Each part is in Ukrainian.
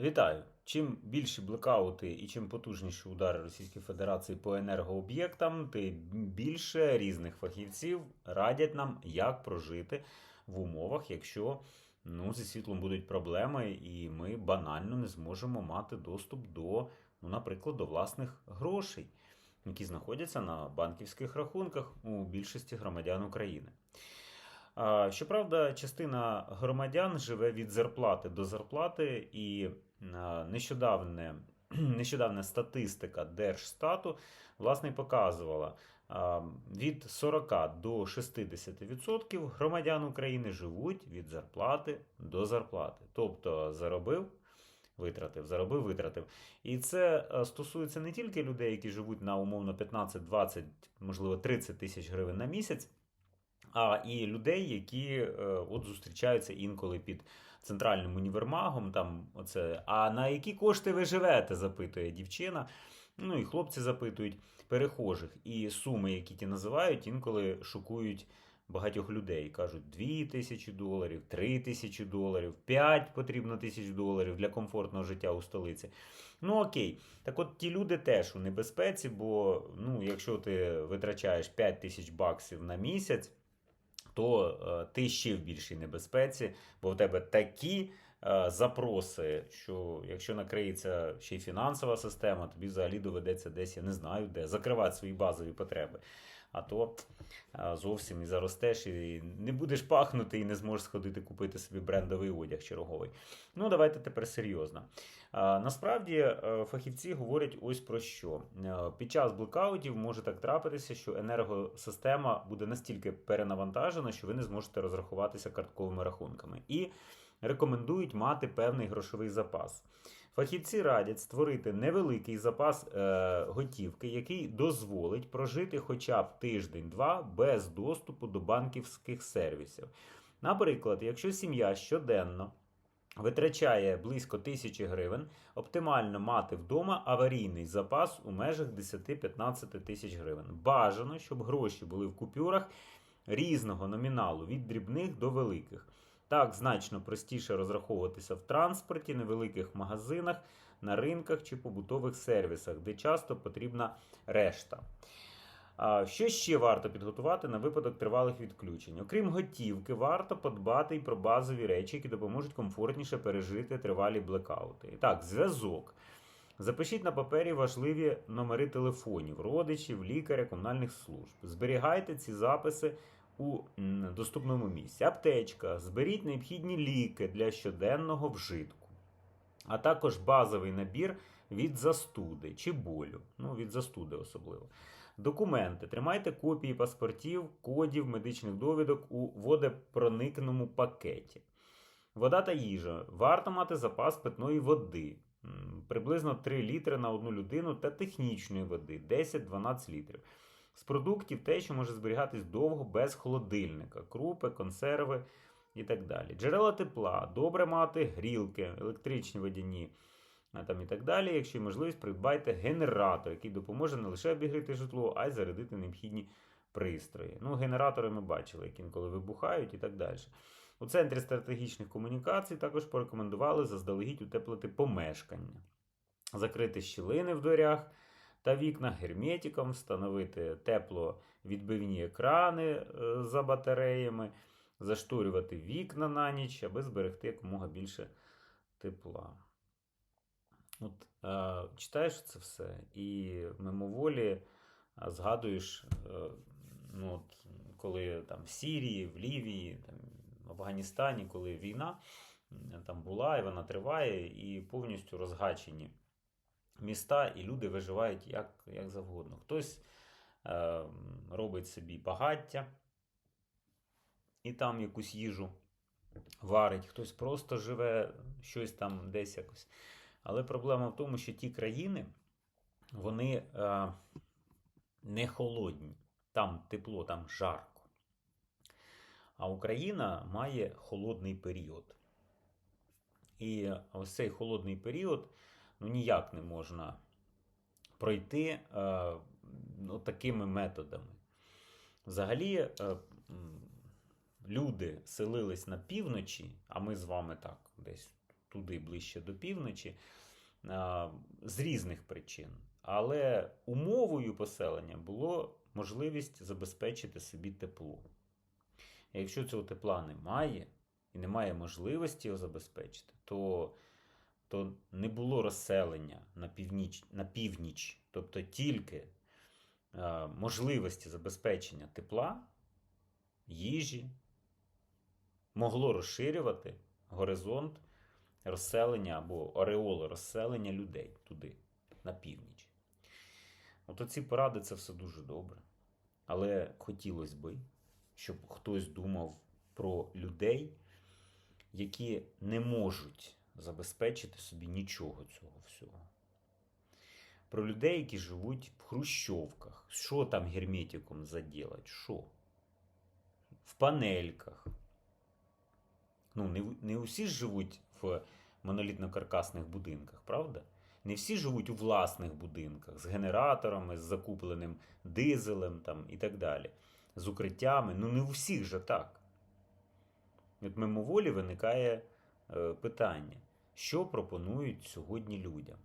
Вітаю! Чим більші блекаути і чим потужніші удари Російської Федерації по енергооб'єктам, тим більше різних фахівців радять нам, як прожити в умовах, якщо ну, зі світлом будуть проблеми, і ми банально не зможемо мати доступ до, ну, наприклад, до власних грошей, які знаходяться на банківських рахунках у більшості громадян України. Щоправда, частина громадян живе від зарплати до зарплати, і нещодавне, нещодавня статистика Держстату власне показувала від 40 до 60% громадян України живуть від зарплати до зарплати. Тобто заробив. Витратив, заробив, витратив. І це е, стосується не тільки людей, які живуть на умовно 15, 20, можливо, 30 тисяч гривень на місяць, а і людей, які е, от зустрічаються інколи під центральним універмагом. Там оце, а на які кошти ви живете? запитує дівчина. Ну і хлопці запитують перехожих. І суми, які ті називають, інколи шокують багатьох людей. Кажуть, 2 тисячі доларів, 3 тисячі доларів, 5 потрібно тисяч доларів для комфортного життя у столиці. Ну окей, так от ті люди теж у небезпеці, бо ну, якщо ти витрачаєш 5 тисяч баксів на місяць то е, ти ще в більшій небезпеці, бо в тебе такі запроси, що якщо накриється ще й фінансова система, тобі взагалі доведеться десь, я не знаю де, закривати свої базові потреби. А то е, зовсім і заростеш, і не будеш пахнути, і не зможеш сходити купити собі брендовий одяг черговий. Ну, давайте тепер серйозно. Насправді е, фахівці говорять ось про що. Е, Під час блекаутів може так трапитися, що енергосистема буде настільки перенавантажена, що ви не зможете розрахуватися картковими рахунками. І рекомендують мати певний грошовий запас. Фахівці радять створити невеликий запас е, готівки, який дозволить прожити хоча б тиждень-два без доступу до банківських сервісів. Наприклад, якщо сім'я щоденно витрачає близько тисячі гривень, оптимально мати вдома аварійний запас у межах 10-15 тисяч гривень. Бажано, щоб гроші були в купюрах різного номіналу від дрібних до великих. Так значно простіше розраховуватися в транспорті, невеликих магазинах, на ринках чи побутових сервісах, де часто потрібна решта. Що ще варто підготувати на випадок тривалих відключень? Окрім готівки, варто подбати і про базові речі, які допоможуть комфортніше пережити тривалі блекаути. Так, зв'язок. Запишіть на папері важливі номери телефонів, родичів, лікаря, комунальних служб. Зберігайте ці записи у доступному місці. Аптечка, зберіть необхідні ліки для щоденного вжитку, а також базовий набір від застуди чи болю. Ну, від застуди особливо. Документи. Тримайте копії паспортів, кодів, медичних довідок у водопроникному пакеті. Вода та їжа. Варто мати запас питної води. Приблизно 3 літри на одну людину та технічної води 10-12 літрів. З продуктів те, що може зберігатись довго без холодильника, крупи, консерви і так далі. Джерела тепла, добре мати грілки, електричні водяні там і так далі. Якщо є можливість, придбайте генератор, який допоможе не лише обігріти житло, а й зарядити необхідні пристрої. Ну, генератори ми бачили, які інколи вибухають і так далі. У центрі стратегічних комунікацій також порекомендували заздалегідь утеплити помешкання, закрити щілини в дверях та вікна герметиком, встановити тепловідбивні екрани е, за батареями, зашторювати вікна на ніч, аби зберегти якомога більше тепла. От е, читаєш це все і мимоволі е, згадуєш, е, ну, от, коли там в Сірії, в Лівії, там, в Афганістані, коли війна там була і вона триває, і повністю розгачені міста, і люди виживають як, як завгодно. Хтось е, робить собі багаття і там якусь їжу варить, хтось просто живе щось там десь якось. Але проблема в тому, що ті країни, вони е, не холодні, там тепло, там жарко. А Україна має холодний період. І ось цей холодний період ну, ніяк не можна пройти е, ну, такими методами. Взагалі, е, люди селились на півночі, а ми з вами так, десь туди ближче до півночі а, з різних причин. Але умовою поселення було можливість забезпечити собі тепло. Якщо цього тепла немає і немає можливості його забезпечити, то, то не було розселення на північ, на північ, тобто тільки е, можливості забезпечення тепла, їжі, могло розширювати горизонт розселення або ореоли розселення людей туди, на північ. От оці поради це все дуже добре. Але хотілося би, щоб хтось думав про людей, які не можуть забезпечити собі нічого цього всього. Про людей, які живуть в хрущовках. Що там герметиком заділать? Що? В панельках. Ну, не, не усі ж живуть в монолітно-каркасних будинках, правда? Не всі живуть у власних будинках з генераторами, з закупленим дизелем там, і так далі, з укриттями. Ну, не у всіх же так. От мимоволі виникає е, питання, що пропонують сьогодні людям?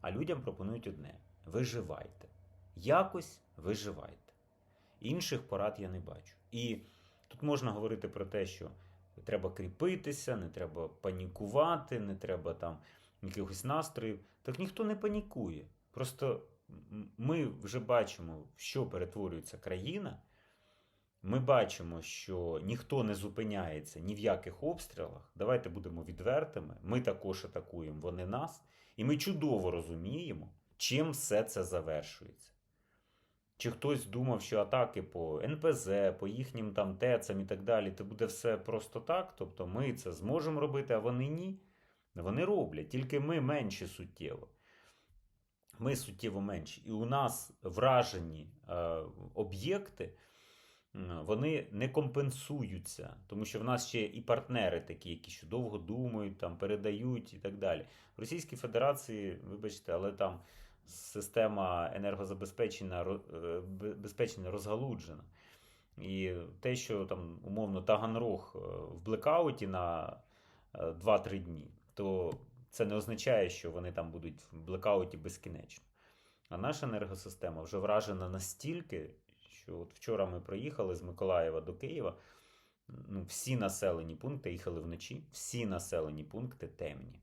А людям пропонують одне: виживайте. Якось виживайте. Інших порад я не бачу. І тут можна говорити про те, що треба кріпитися, не треба панікувати, не треба там якихось настроїв. Так ніхто не панікує. Просто ми вже бачимо, в що перетворюється країна. Ми бачимо, що ніхто не зупиняється ні в яких обстрілах. Давайте будемо відвертими. Ми також атакуємо, вони нас. І ми чудово розуміємо, чим все це завершується. Чи хтось думав, що атаки по НПЗ, по їхнім там ТЕЦам і так далі, це буде все просто так. Тобто ми це зможемо робити, а вони ні. Вони роблять, тільки ми менші суттєво. Ми суттєво менші. І у нас вражені е, об'єкти, вони не компенсуються, тому що в нас ще і партнери такі, які ще довго думають, там, передають і так далі. В Російській Федерації, вибачте, але там система енергозабезпечення е, безпечення розгалуджена. І те, що там умовно Таганрог е, в блекауті на е, 2-3 дні, то це не означає, що вони там будуть в блекауті безкінечно. А наша енергосистема вже вражена настільки, що от вчора ми проїхали з Миколаєва до Києва. Ну, всі населені пункти їхали вночі, всі населені пункти темні.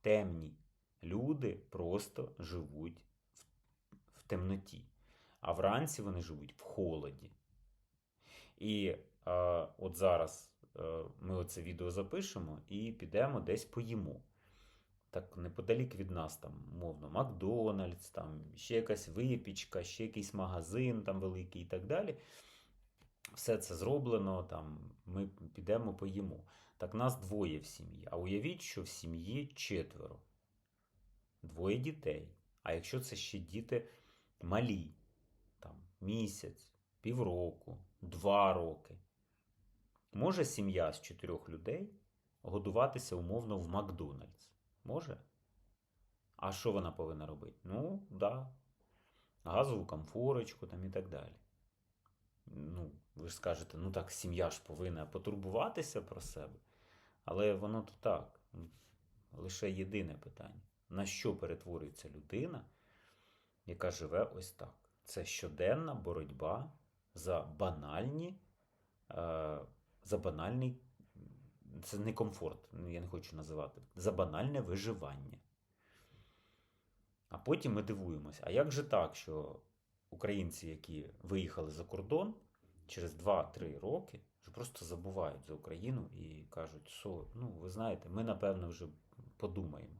Темні. Люди просто живуть в, в темноті. А вранці вони живуть в холоді. І е, от зараз е, ми оце відео запишемо і підемо десь поїмо. Так неподалік від нас, там, мовно, Макдональдс, там ще якась випічка, ще якийсь магазин там великий і так далі. Все це зроблено, там, ми підемо поїмо. Так нас двоє в сім'ї. А уявіть, що в сім'ї четверо. Двоє дітей. А якщо це ще діти малі, там, місяць, півроку, два роки. Може сім'я з чотирьох людей годуватися умовно в Макдональдс? Може? А що вона повинна робити? Ну, да. Газову комфорочку там і так далі. Ну, ви ж скажете, ну так, сім'я ж повинна потурбуватися про себе. Але воно то так. Лише єдине питання: на що перетворюється людина, яка живе ось так? Це щоденна боротьба за банальні, е, за банальний, це не комфорт, ну, я не хочу називати, за банальне виживання. А потім ми дивуємося, а як же так, що українці, які виїхали за кордон, через 2-3 роки вже просто забувають за Україну і кажуть, що, ну, ви знаєте, ми, напевно, вже подумаємо.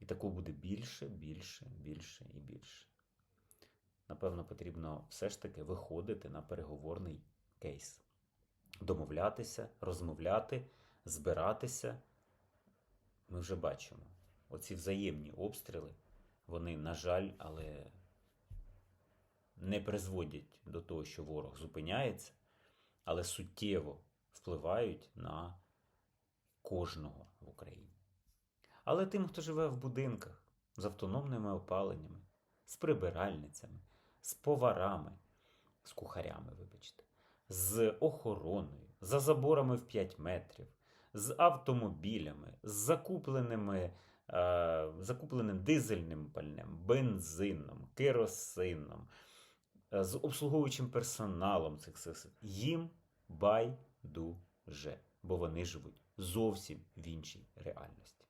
І такого буде більше, більше, більше і більше. Напевно, потрібно все ж таки виходити на переговорний кейс. Домовлятися, розмовляти, збиратися. Ми вже бачимо. Оці взаємні обстріли, вони, на жаль, але не призводять до того, що ворог зупиняється, але суттєво впливають на кожного в Україні. Але тим, хто живе в будинках з автономними опаленнями, з прибиральницями, з поварами, з кухарями, вибачте, з охороною, за заборами в 5 метрів, з автомобілями, з закупленими, е, закупленим дизельним пальним, бензином, керосином, е, з обслуговуючим персоналом цих сил. Їм байдуже, бо вони живуть зовсім в іншій реальності.